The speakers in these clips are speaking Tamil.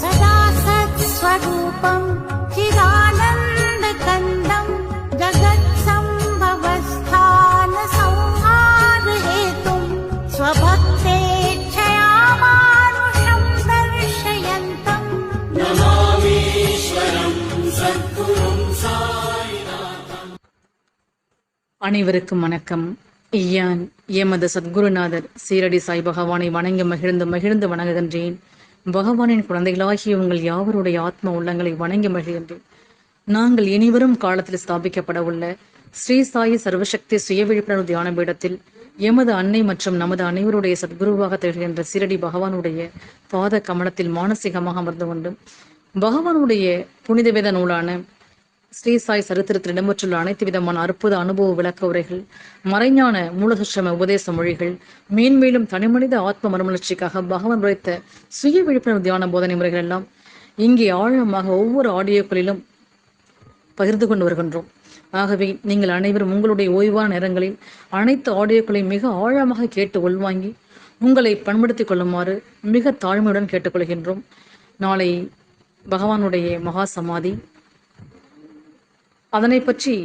सदा सत्स्वरूपं चिदानन्दकन्दं जगत्सम्भवस्थानसंहारहेतुं स्वभक्तेच्छया मानुषं दर्शयन्तम् அனைவருக்கும் வணக்கம் ஐயான் எமது சத்குருநாதர் சீரடி சாய் பகவானை வணங்கி மகிழ்ந்து மகிழ்ந்து வணங்குகின்றேன். பகவானின் குழந்தைகளாகிய உங்கள் யாவருடைய ஆத்ம உள்ளங்களை வணங்கி மகிழ்கின்றேன். நாங்கள் இனிவரும் காலத்தில் ஸ்தாபிக்கப்பட உள்ள ஸ்ரீ சாயி சர்வசக்தி சுய விழிப்புணர்வு தியான பீடத்தில் எமது அன்னை மற்றும் நமது அனைவருடைய சத்குருவாக திகழ்கின்ற சீரடி பகவானுடைய பாத கமலத்தில் மானசீகமாக அமர்ந்து கொண்டு பகவானுடைய புனித வேத நூலான ஸ்ரீ சாய் சரித்திரத்தில் இடம்பெற்றுள்ள அனைத்து விதமான அற்புத அனுபவ விளக்க உரைகள் மறைஞான மூலசுஷம உபதேச மொழிகள் மேன்மேலும் தனிமனித ஆத்ம மறுமலர்ச்சிக்காக பகவான் உரைத்த சுய விழிப்புணர்வு தியான போதனை முறைகள் எல்லாம் இங்கே ஆழமாக ஒவ்வொரு ஆடியோக்களிலும் பகிர்ந்து கொண்டு வருகின்றோம். ஆகவே நீங்கள் அனைவரும் உங்களுடைய ஓய்வான நேரங்களில் அனைத்து ஆடியோக்களையும் மிக ஆழமாக கேட்டு உள்வாங்கி உங்களை பண்படுத்திக் கொள்ளுமாறு மிக தாழ்மையுடன் கேட்டுக்கொள்கின்றோம். நாளை பகவானுடைய மகா சமாதி. அதனை பற்றி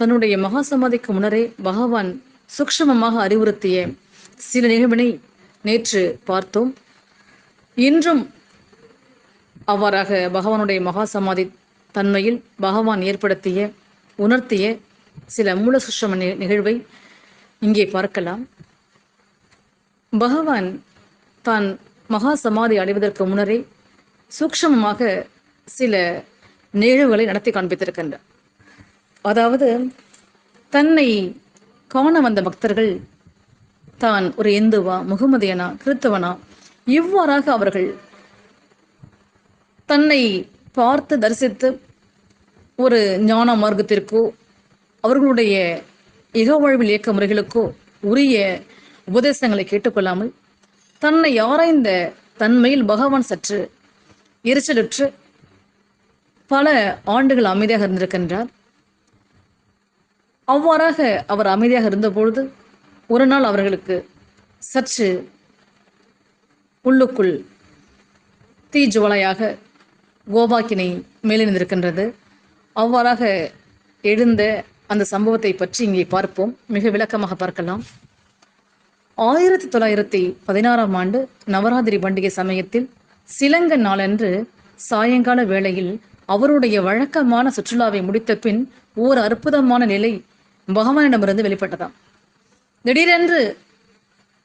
தன்னுடைய மகா சமாதிக்கு முன்னரே பகவான் சுக்ஷமமாக அறிவுறுத்திய சில நிகழ்வினை நேற்று பார்த்தோம். இன்றும் அவ்வாறாக பகவானுடைய மகா சமாதி தன்மையில் பகவான் ஏற்படுத்திய உணர்த்திய சில மூல சுஷ்ம நிகழ்வை இங்கே பார்க்கலாம். பகவான் தான் மகா சமாதி அடைவதற்கு முன்னரே சூக்ஷ்மமாக சில நிகழ்வுகளை நடத்தி காண்பித்திருக்கின்றார். அதாவது தன்னை காண வந்த பக்தர்கள் தான் ஒரு இந்துவா முகமதியனா கிறித்தவனா இவ்வாறாக அவர்கள் தன்னை பார்த்து தரிசித்து ஒரு ஞான மார்க்கத்திற்கோ அவர்களுடைய இகவாழ்வில் இயக்க முறைகளுக்கோ உரிய உபதேசங்களை கேட்டுக்கொள்ளாமல் தன்னை ஆராய்ந்த தன்மையில் பகவான் சற்று எரிச்சலுற்று பல ஆண்டுகள் அமைதியாக இருந்திருக்கின்றார். அவ்வாறாக அவர் அமைதியாக இருந்தபொழுது ஒரு நாள் அவர்களுக்கு சற்று உள்ளுக்குள் தீஜுவலையாக கோபாக்கினை மேலிருந்திருக்கின்றது அவ்வாறாக எழுந்த அந்த சம்பவத்தை பற்றி இங்கே பார்ப்போம். மிக விளக்கமாக பார்க்கலாம். ஆயிரத்தி தொள்ளாயிரத்தி பதினாறாம் ஆண்டு நவராத்திரி பண்டிகை சமயத்தில் சிலங்க நாளன்று சாயங்கால வேளையில் அவருடைய வழக்கமான சுற்றுலாவை முடித்த பின் ஓர் அற்புதமான நிலை பகவானிடமிருந்து வெளிப்பட்டதாம். திடீரென்று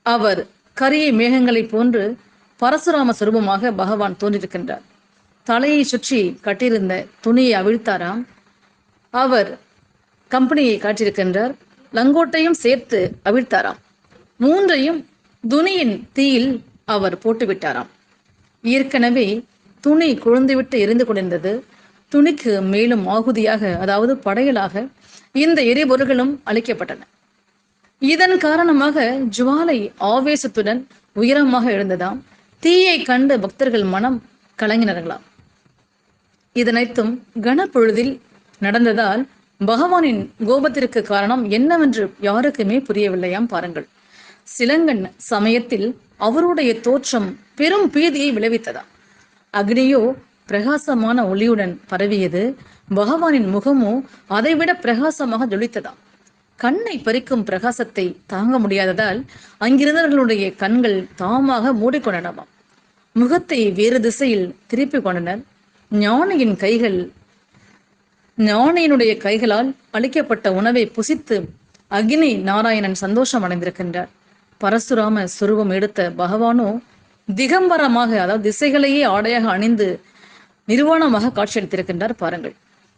அவர் கரிய மேகங்களைப் போன்று பரசுராம சுரூபமாக பகவான் தோன்றியிருக்கின்றார். தலையை சுற்றி கட்டியிருந்த துணியை அவிழ்த்தாராம். அவர் கம்பெனியை காட்டியிருக்கின்றார். லங்கோட்டையும் சேர்த்து அவிழ்த்தாராம். மூன்றையும் துணியின் தீயில் அவர் போட்டுவிட்டாராம். ஏற்கனவே துணி குழந்துவிட்டு எரிந்து கொண்டிருந்தது. துணிக்கு மேலும் ஆகுதியாக அதாவது படையலாக இந்த எரிபொருள்களும் அளிக்கப்பட்டன. இதன் காரணமாக ஜுவாலை ஆவேசத்துடன் உயரமாக எழுந்ததாம். தீயை கண்டு பக்தர்கள் மனம் கலங்கினார்களாம். இதனைத்தும் கனப்பொழுதில் நடந்ததால் பகவானின் கோபத்திற்கு காரணம் என்னவென்று யாருக்குமே புரியவில்லையாம் பாருங்கள். சிலங்கன் சமயத்தில் அவருடைய தோற்றம் பெரும் பீதியை விளைவித்ததாம். அக்னியோ பிரகாசமான ஒளியுடன் பரவியது. பகவானின் முகமோ அதைவிட பிரகாசமாக ஜொலித்ததாம் கண்ணை பறிக்கும் பிரகாசத்தை தாங்க முடியாததால் அங்கிருந்தவர்களுடைய கண்கள் தாமாக மூடிக்கொண்டனவாம். முகத்தை வேறு திசையில் திருப்பிக் கொண்டனர். ஞானியின் கைகள் ஞானியினுடைய கைகளால் அளிக்கப்பட்ட உணவை புசித்து அக்னி நாராயணன் சந்தோஷம் அடைந்திருக்கின்றார். பரசுராம சுரூபம் எடுத்த பகவானோ திகம்பரமாக அதாவது திசைகளையே ஆடையாக அணிந்து நிர்வாணமாக காட்சியளித்திருக்கின்றார் பாருங்கள்.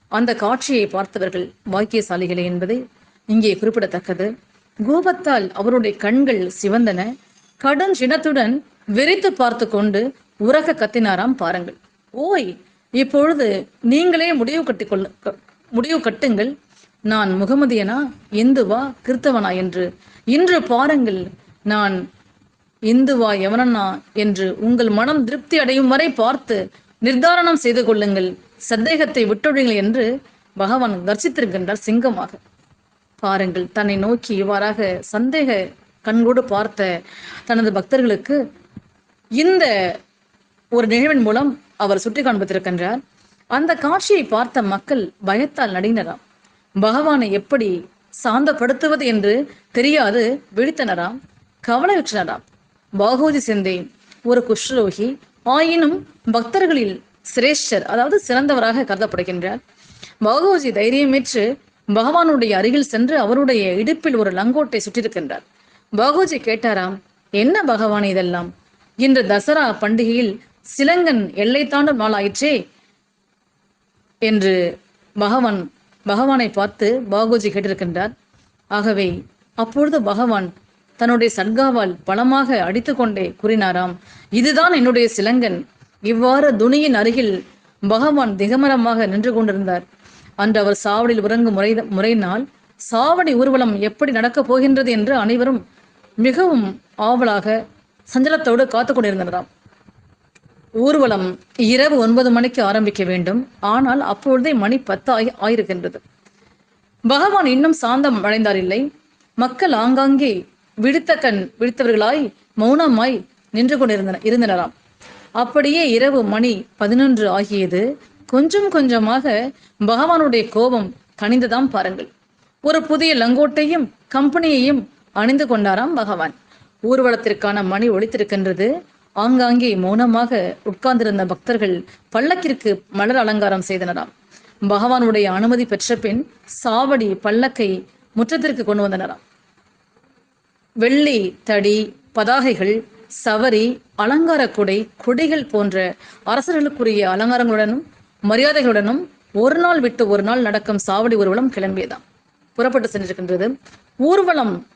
அந்த காட்சியை பார்த்தவர்கள் பாக்கியசாலிகளே என்பதை இங்கே குறிப்பிடத்தக்கது. கோபத்தால் அவருடைய கண்கள் சிவந்தன. கடும் சினத்துடன் வெறித்து பார்த்து கொண்டு உறக்க கத்தினாராம் பாருங்கள். ஓய் இப்பொழுது நீங்களே முடிவு கட்டிக்கொள்ள க- முடிவு கட்டுங்கள். நான் முகமதியனா? இந்துவா? கிறித்தவனா என்று. இன்று பாருங்கள் நான் இந்துவா எவனனா என்று உங்கள் மனம் திருப்தி அடையும் வரை பார்த்து நிர்தாரணம் செய்து கொள்ளுங்கள். சந்தேகத்தை விட்டொழுங்கள் என்று பகவான் தரிசித்திருக்கின்றார் சிங்கமாக. பாருங்கள் தன்னை நோக்கி இவ்வாறாக சந்தேக கண்கூடு பார்த்த தனது பக்தர்களுக்கு இந்த ஒரு நிகழ்வின் மூலம் அவர் சுட்டி காண்பித்திருக்கின்றார் அந்த காட்சியை பார்த்த மக்கள் பயத்தால் நடினராம் பகவானை எப்படி சாந்தப்படுத்துவது என்று தெரியாது விழித்தனராம் கவலையுற்றனராம். பாகோஜி சிந்தேன் ஒரு குஷ்ரோகி ஆயினும் பக்தர்களில் சிரேஷ்டர் அதாவது சிறந்தவராக கருதப்படுகின்றார். பாகோஜி தைரியமேற்று பகவானுடைய அருகில் சென்று அவருடைய இடுப்பில் ஒரு லங்கோட்டை சுற்றிருக்கின்றார் பாகோஜி கேட்டாராம் என்ன பகவான் இதெல்லாம்? இன்று தசரா பண்டிகையில் சிலங்கன் எல்லை தாண்டும் நாளாயிற்றே என்று பகவான் பகவானை பார்த்து பாகோஜி கேட்டிருக்கின்றார். ஆகவே அப்பொழுது பகவான் தன்னுடைய சட்காவால் பலமாக அடித்துக்கொண்டே கூறினாராம். இதுதான் என்னுடைய சிலங்கன். இவ்வாறு துணியின் அருகில் பகவான் திகமரமாக நின்று கொண்டிருந்தார். அன்று அவர் சாவடியில் உறங்கும் முறை முறையினால் சாவடி ஊர்வலம் எப்படி நடக்கப் போகின்றது என்று அனைவரும் மிகவும் ஆவலாக சஞ்சலத்தோடு காத்து கொண்டிருந்தனராம். ஊர்வலம் இரவு ஒன்பது மணிக்கு ஆரம்பிக்க வேண்டும். ஆனால் அப்பொழுதே மணி பத்து ஆகி ஆயிருக்கின்றது. பகவான் இன்னும் சாந்தம் அடைந்தார் இல்லை. மக்கள் ஆங்காங்கே விடுத்த கண் விடுத்தவர்களாய் மௌனமாய் நின்று கொண்டிருந்தன இருந்தனராம். அப்படியே இரவு மணி பதினொன்று ஆகியது கொஞ்சம் கொஞ்சமாக பகவானுடைய கோபம் கனிந்துதான் பாருங்கள். ஒரு புதிய லங்கோட்டையும் கம்பெனியையும் அணிந்து கொண்டாராம் பகவான். ஊர்வலத்திற்கான மணி ஒழித்திருக்கின்றது ஆங்காங்கே மௌனமாக உட்கார்ந்திருந்த பக்தர்கள் பல்லக்கிற்கு மலர் அலங்காரம் செய்தனராம். பகவானுடைய அனுமதி பெற்ற பின் சாவடி பல்லக்கை முற்றத்திற்கு கொண்டு வந்தனராம். வெள்ளி தடி பதாகைகள் சவரி அலங்கார குடை கொடைகள் போன்ற அரசர்களுக்குரிய அலங்காரங்களுடனும் மரியாதைகளுடனும் ஒரு நாள் விட்டு ஒரு நாள் நடக்கும் சாவடி ஊர்வலம் கிளம்பியதாம். புறப்பட்டு சென்றிருக்கின்றது. ஊர்வலம்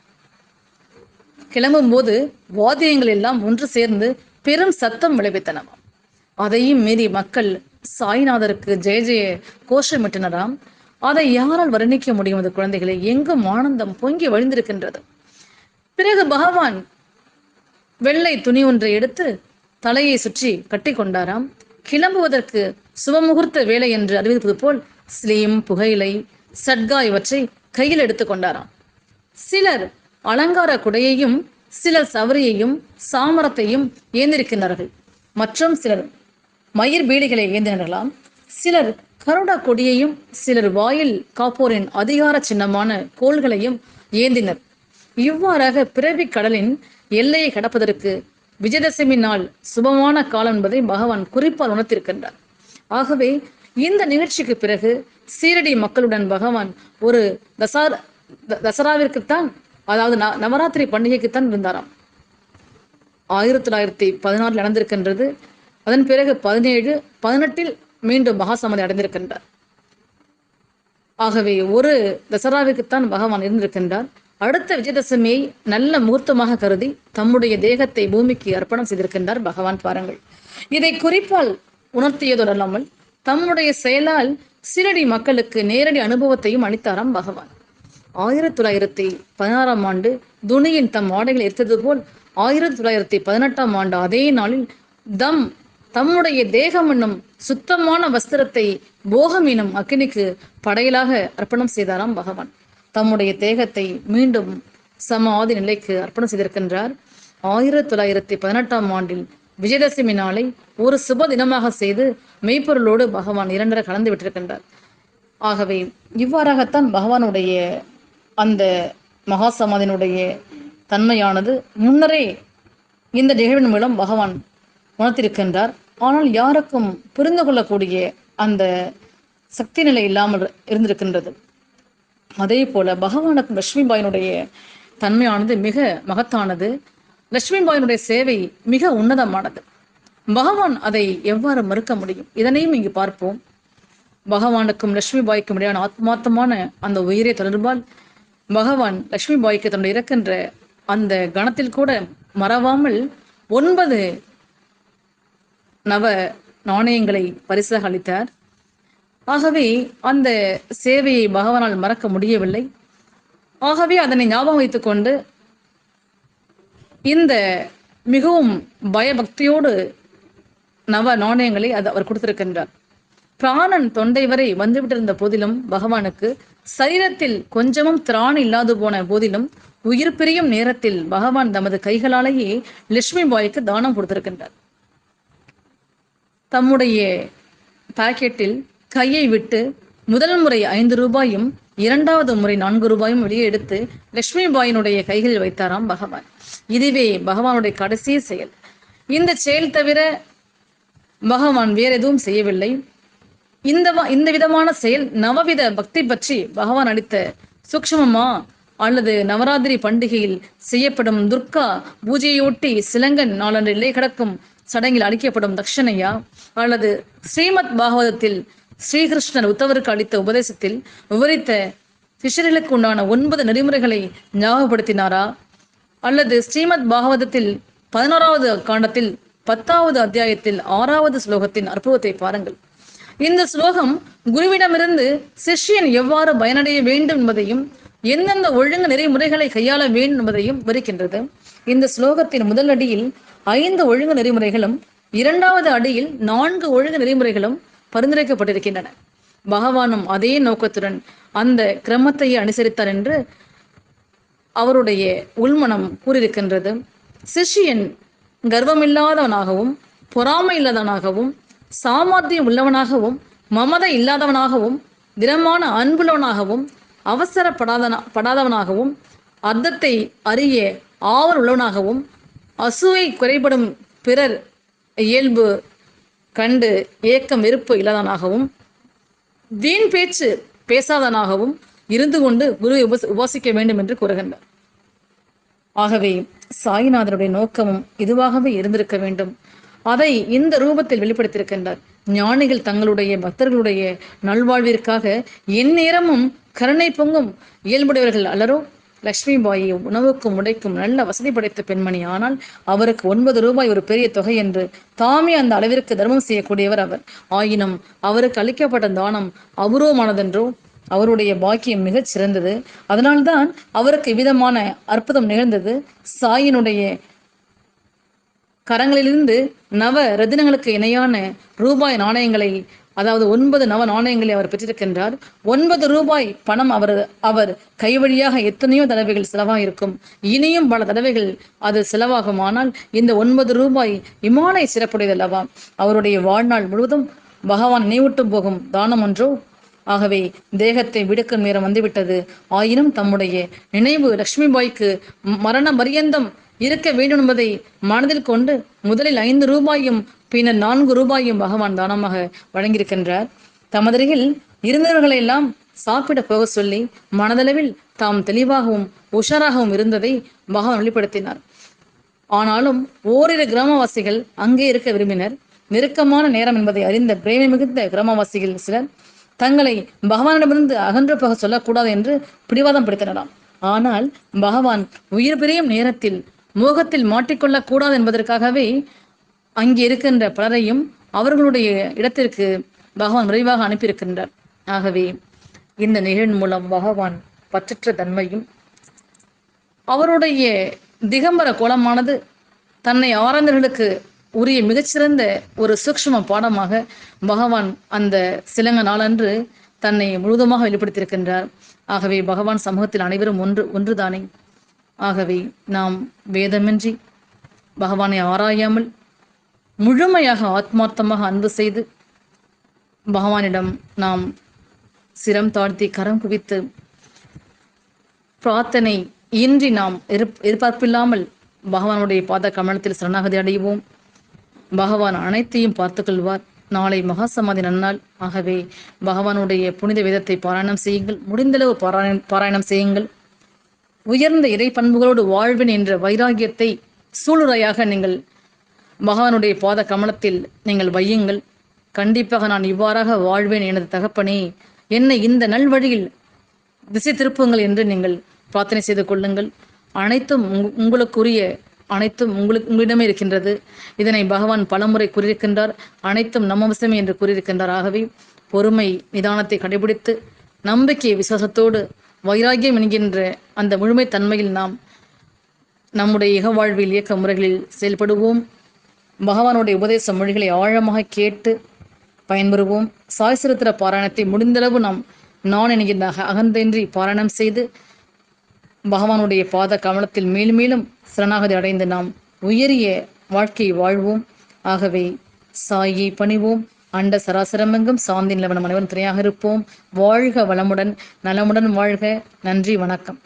கிளம்பும் போது வாத்தியங்கள் எல்லாம் ஒன்று சேர்ந்து பெரும் சத்தம் விளைவித்தனவாம். அதையும் மீறி மக்கள் சாய்நாதருக்கு ஜெய ஜெய கோஷமிட்டனராம் அதை யாரால் வர்ணிக்க முடியும் அது குழந்தைகளை? எங்கும் ஆனந்தம் பொங்கி வழிந்திருக்கின்றது. பிறகு பகவான் வெள்ளை துணி ஒன்றை எடுத்து தலையை சுற்றி கட்டி கொண்டாராம். கிளம்புவதற்கு சுபமுகூர்த்த வேலை என்று அறிவிப்பது போல் ஸ்லீம் புகையிலை சட்கா இவற்றை கையில் எடுத்துக் கொண்டாராம். சிலர் அலங்கார குடையையும் சிலர் சவரியையும் சாமரத்தையும் ஏந்திருக்கின்றார்கள். மற்றும் சிலர் மயிர் பீடிகளை ஏந்தினார்களாம். சிலர் கருடா கொடியையும் சிலர் வாயில் காப்போரின் அதிகார சின்னமான கோள்களையும் ஏந்தினர். இவ்வாறாக பிறவி கடலின் எல்லையை கடப்பதற்கு விஜயதசமி நாள் சுபமான காலம் என்பதை பகவான் குறிப்பால் உணர்த்திருக்கின்றார் ஆகவே இந்த நிகழ்ச்சிக்கு பிறகு சீரடி மக்களுடன் பகவான் ஒரு தசார் த- தசராவிற்குத்தான் அதாவது ந- நவராத்திரி பண்டிகைக்குத்தான் இருந்தாராம் ஆயிரத்தி தொள்ளாயிரத்தி பதினாறில் நடந்திருக்கின்றது. அதன் பிறகு பதினேழு பதினெட்டில் மீண்டும் மகாசமதி அடைந்திருக்கின்றார். ஆகவே ஒரு தசராவிற்குத்தான் பகவான் இருந்திருக்கின்றார். அடுத்த விஜயதசமியை நல்ல முகூர்த்தமாக கருதி தம்முடைய தேகத்தை பூமிக்கு அர்ப்பணம் செய்திருக்கின்றார் பகவான் பாருங்கள். இதை குறிப்பால் உணர்த்தியதோடு தம்முடைய செயலால் சீரடி மக்களுக்கு நேரடி அனுபவத்தையும் அளித்தாராம் பகவான். ஆயிரத்தி தொள்ளாயிரத்தி பதினாறாம் ஆண்டு துணியின் தம் ஆடைகளை எடுத்தது போல் ஆயிரத்தி தொள்ளாயிரத்தி பதினெட்டாம் ஆண்டு அதே நாளில் தம் தம்முடைய தேகம் என்னும் சுத்தமான வஸ்திரத்தை போகம் எனும் அக்கினிக்கு படையலாக அர்ப்பணம் செய்தாராம் பகவான். தம்முடைய தேகத்தை மீண்டும் சமாதி நிலைக்கு அர்ப்பணம் செய்திருக்கின்றார். ஆயிரத்தி தொள்ளாயிரத்தி பதினெட்டாம் ஆண்டில் விஜயதசமி நாளை ஒரு சுப தினமாக செய்து மெய்ப்பொருளோடு பகவான் இரண்டரை கலந்து விட்டிருக்கின்றார். ஆகவே இவ்வாறாகத்தான் பகவானுடைய அந்த மகா சமாதியினுடைய தன்மையானது முன்னரே இந்த நிகழ்வின் மூலம் பகவான் உணர்த்திருக்கின்றார். ஆனால் யாருக்கும் புரிந்து கொள்ளக்கூடிய அந்த சக்தி நிலை இல்லாமல் இருந்திருக்கின்றது. அதே போல பகவானுக்கும் லட்சுமிபாயினுடைய தன்மையானது மிக மகத்தானது. லட்சுமிபாயினுடைய சேவை மிக உன்னதமானது. பகவான் அதை எவ்வாறு மறுக்க முடியும்? இதனையும் இங்கு பார்ப்போம். பகவானுக்கும் லட்சுமி பாய்க்கும் இடையான ஆத்மார்த்தமான அந்த உயிரை தொடர்பால் பகவான் லட்சுமி பாய்க்கு தன்னுடைய இறக்கின்ற அந்த கணத்தில் கூட மறவாமல் ஒன்பது நவ நாணயங்களை பரிசாக அளித்தார். ஆகவே அந்த சேவையை பகவானால் மறக்க முடியவில்லை. ஆகவே அதனை ஞாபகம் வைத்துக்கொண்டு இந்த மிகவும் பயபக்தியோடு நவ நாணயங்களை அது அவர் கொடுத்திருக்கின்றார். பிராணன் தொண்டை வரை வந்துவிட்டிருந்த போதிலும் பகவானுக்கு சரீரத்தில் கொஞ்சமும் திராண் இல்லாது போன போதிலும் உயிர் பிரியும் நேரத்தில் பகவான் தமது கைகளாலேயே லட்சுமி பாய்க்கு தானம் கொடுத்திருக்கின்றார். தம்முடைய பாக்கெட்டில் கையை விட்டு முதல் முறை ஐந்து ரூபாயும் இரண்டாவது முறை நான்கு ரூபாயும் வெளியே எடுத்து லட்சுமி பாயினுடைய கைகளில் வைத்தாராம் பகவான். இதுவே பகவானுடைய கடைசி செயல். இந்த செயல் தவிர பகவான் வேற எதுவும் செய்யவில்லை. இந்த இந்த விதமான செயல் நவவித பக்தி பற்றி பகவான் அளித்த சூக்ஷமமா அல்லது நவராத்திரி பண்டிகையில் செய்யப்படும் துர்கா பூஜையொட்டி சிலங்கன் நாளன்று நிலை கிடக்கும் சடங்கில் அளிக்கப்படும் தட்சணையா? அல்லது ஸ்ரீமத் பாகவதத்தில் ஸ்ரீகிருஷ்ணர் உத்தவருக்கு அளித்த உபதேசத்தில் விவரித்த சிஷ்யர்களுக்கு உண்டான ஒன்பது நெறிமுறைகளை ஞாபகப்படுத்தினாரா? அல்லது ஸ்ரீமத் பாகவதத்தில் பதினோராவது காண்டத்தில் பத்தாவது அத்தியாயத்தில் ஆறாவது ஸ்லோகத்தின் அற்புதத்தை பாருங்கள். இந்த ஸ்லோகம் குருவிடமிருந்து சிஷ்யன் எவ்வாறு பயனடைய வேண்டும் என்பதையும் எந்தெந்த ஒழுங்கு நெறிமுறைகளை கையாள வேண்டும் என்பதையும் விவரிக்கின்றது. இந்த ஸ்லோகத்தின் முதல் அடியில் ஐந்து ஒழுங்கு நெறிமுறைகளும் இரண்டாவது அடியில் நான்கு ஒழுங்கு நெறிமுறைகளும் பரிந்துரைக்கப்பட்டிருக்கின்றன. பகவானும் அதே நோக்கத்துடன் அந்த கிரமத்தையே அனுசரித்தார் என்று அவருடைய உள்மனம் கூறியிருக்கின்றது. சிஷ்யன் கர்வமில்லாதவனாகவும் பொறாமை இல்லாதவனாகவும் சாமர்த்தியம் உள்ளவனாகவும் மமதை இல்லாதவனாகவும் திடமான அன்புள்ளவனாகவும் அவசரப்படாதனா படாதவனாகவும் அர்த்தத்தை அறிய ஆவல் உள்ளவனாகவும் அசுவை குறைபடும் பிறர் இயல்பு கண்டு ஏக்கம் வெறுப்பு இல்லாதவனாகவும் வீண் பேச்சு பேசாதனாகவும் இருந்து கொண்டு குருவை உபச உபாசிக்க வேண்டும் என்று கூறுகின்றார். ஆகவே சாய்நாதருடைய நோக்கமும் இதுவாகவே இருந்திருக்க வேண்டும். அதை இந்த ரூபத்தில் வெளிப்படுத்தியிருக்கின்றார். ஞானிகள் தங்களுடைய பக்தர்களுடைய நல்வாழ்விற்காக எந்நேரமும் கருணை பொங்கும் இயல்புடையவர்கள் அல்லரோ லக்ஷ்மி பாயை உணவுக்கும் உடைக்கும் நல்ல வசதி படைத்த பெண்மணி. ஆனால் அவருக்கு ஒன்பது ரூபாய் ஒரு பெரிய தொகை என்று தாமே அந்த அளவிற்கு தர்மம் செய்யக்கூடியவர் அவர். ஆயினும் அவருக்கு அளிக்கப்பட்ட தானம் அபூர்வமானதென்றோ அவருடைய பாக்கியம் மிகச் சிறந்தது. அதனால்தான் அவருக்கு விதமான அற்புதம் நிகழ்ந்தது. சாயினுடைய கரங்களிலிருந்து நவ ரத்தினங்களுக்கு இணையான ரூபாய் நாணயங்களை அதாவது ஒன்பது நவ நாணயங்களை அவர் பெற்றிருக்கின்றார். ஒன்பது ரூபாய் பணம் அவர் அவர் கை வழியாக எத்தனையோ தடவைகள் செலவாயிருக்கும். இனியும் பல தடவைகள் அது செலவாகுமானால் இந்த ஒன்பது ரூபாய் இமாலய சிறப்புடையதல்லவா? அவருடைய வாழ்நாள் முழுவதும் பகவான் நினைவூட்டு போகும் தானம் ஒன்றோ? ஆகவே தேகத்தை விடுக்கும் நேரம் வந்துவிட்டது. ஆயினும் தம்முடைய நினைவு லட்சுமிபாய்க்கு மரண பரியந்தம் இருக்க வேண்டும் என்பதை மனதில் கொண்டு முதலில் ஐந்து ரூபாயும் பின்னர் நான்கு ரூபாயும் பகவான் தானமாக வழங்கியிருக்கின்றார். தமதருகில் இருந்தவர்களை எல்லாம் சாப்பிட போக சொல்லி மனதளவில் தாம் தெளிவாகவும் உஷாராகவும் இருந்ததை பகவான் வெளிப்படுத்தினார். ஆனாலும் ஓரிரு கிராமவாசிகள் அங்கே இருக்க விரும்பினர். நெருக்கமான நேரம் என்பதை அறிந்த பிரேமை மிகுந்த கிராமவாசிகள் சிலர் தங்களை பகவானிடமிருந்து அகன்று போக சொல்லக்கூடாது என்று பிடிவாதம் பிடித்தனராம். ஆனால் பகவான் உயிர் பிரியும் நேரத்தில் மோகத்தில் மாட்டிக்கொள்ளக்கூடாது என்பதற்காகவே அங்கே இருக்கின்ற பலரையும் அவர்களுடைய இடத்திற்கு பகவான் விரைவாக அனுப்பியிருக்கின்றார். ஆகவே இந்த நிகழ்வின் மூலம் பகவான் பற்றற்ற தன்மையும் அவருடைய திகம்பர கோலமானது தன்னை ஆராய்ந்தவர்களுக்கு உரிய மிகச்சிறந்த ஒரு சூக்ஷ்ம பாடமாக பகவான் அந்த சிலங்க நாளன்று தன்னை முழுவதுமாக வெளிப்படுத்தியிருக்கின்றார். ஆகவே பகவான் சமூகத்தில் அனைவரும் ஒன்று ஒன்றுதானே? ஆகவே நாம் வேதமின்றி பகவானை ஆராயாமல் முழுமையாக ஆத்மார்த்தமாக அன்பு செய்து பகவானிடம் நாம் சிரம் தாழ்த்தி கரம் குவித்து பிரார்த்தனை இன்றி நாம் எதிர்பார்ப்பில்லாமல் பகவானுடைய பாத கமலத்தில் சரணாகதி அடைவோம். பகவான் அனைத்தையும் பார்த்து கொள்வார் நாளை மகா சமாதி நன்னாள். ஆகவே பகவானுடைய புனித வேதத்தை பாராயணம் செய்யுங்கள். முடிந்தளவு பாராயணம் பாராயணம் செய்யுங்கள். உயர்ந்த இறை பண்புகளோடு வாழ்வேன் என்ற வைராகியத்தை சூளுரையாக நீங்கள் பகவானுடைய பாத கமலத்தில் நீங்கள் வையுங்கள். கண்டிப்பாக நான் இவ்வாறாக வாழ்வேன் எனது தகப்பனே. என்னை இந்த நல்வழியில் திசை திருப்புங்கள் என்று நீங்கள் பிரார்த்தனை செய்து கொள்ளுங்கள். அனைத்தும் உங்களுக்குரிய அனைத்தும் உங்களுக்கு உங்களிடமே இருக்கின்றது. இதனை பகவான் பலமுறை கூறியிருக்கின்றார். அனைத்தும் நம்ம என்று கூறியிருக்கின்றார். ஆகவே பொறுமை நிதானத்தை கடைபிடித்து நம்பிக்கை விசுவாசத்தோடு வைராகியம் என்கின்ற அந்த முழுமை தன்மையில் நாம் நம்முடைய இக வாழ்வில் இயக்க முறைகளில் செயல்படுவோம். பகவானுடைய உபதேச மொழிகளை ஆழமாக கேட்டு பயன்பெறுவோம். சாய் சரித்திர பாராயணத்தை முடிந்தளவு நாம் நான் என்கின்ற அக- பாராயணம் செய்து பகவானுடைய பாத கமலத்தில் மேலும் மேலும் சரணாகதி அடைந்து நாம் உயரிய வாழ்க்கையை வாழ்வோம். ஆகவே சாயை பணிவோம். அண்ட சராசரமெங்கும் சாந்தி நிலவனம் அனைவரும் துணையாக இருப்போம். வாழ்க வளமுடன் நலமுடன் வாழ்க. நன்றி வணக்கம்.